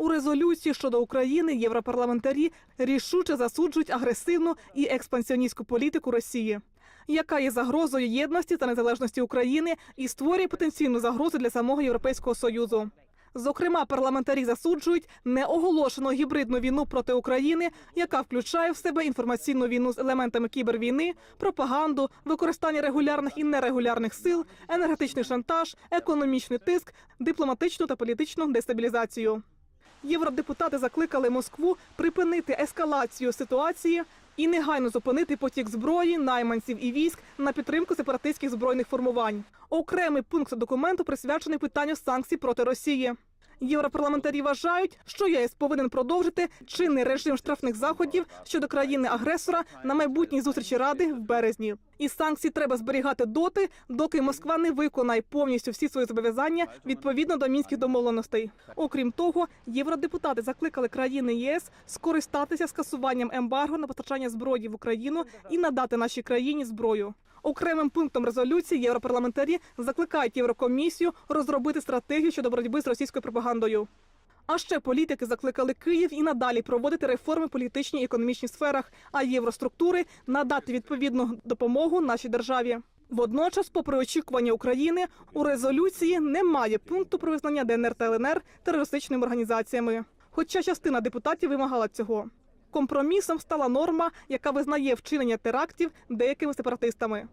У резолюції щодо України європарламентарі рішуче засуджують агресивну і експансіоністську політику Росії, яка є загрозою єдності та незалежності України і створює потенційну загрозу для самого Європейського союзу. Зокрема, парламентарі засуджують неоголошену гібридну війну проти України, яка включає в себе інформаційну війну з елементами кібервійни, пропаганду, використання регулярних і нерегулярних сил, енергетичний шантаж, економічний тиск, дипломатичну та політичну дестабілізацію. Євродепутати закликали Москву припинити ескалацію ситуації і негайно зупинити потік зброї, найманців і військ на підтримку сепаратистських збройних формувань. Окремий пункт документу присвячений питанню санкцій проти Росії. Європарламентарі вважають, що ЄС повинен продовжити чинний режим штрафних заходів щодо країни-агресора на майбутній зустрічі ради в березні. І санкції треба зберігати доти, доки Москва не виконає повністю всі свої зобов'язання відповідно до мінських домовленостей. Окрім того, євродепутати закликали країни ЄС скористатися скасуванням ембарго на постачання зброї в Україну і надати нашій країні зброю. Окремим пунктом резолюції європарламентарі закликають Єврокомісію розробити стратегію щодо боротьби з російською пропагандою. А ще політики закликали Київ і надалі проводити реформи в політичній і економічній сферах, а євроструктури надати відповідну допомогу нашій державі. Водночас, попри очікування України, у резолюції немає пункту про визнання ДНР та ЛНР терористичними організаціями. Хоча частина депутатів вимагала цього. Компромісом стала норма, яка визнає вчинення терактів деякими сепаратистами.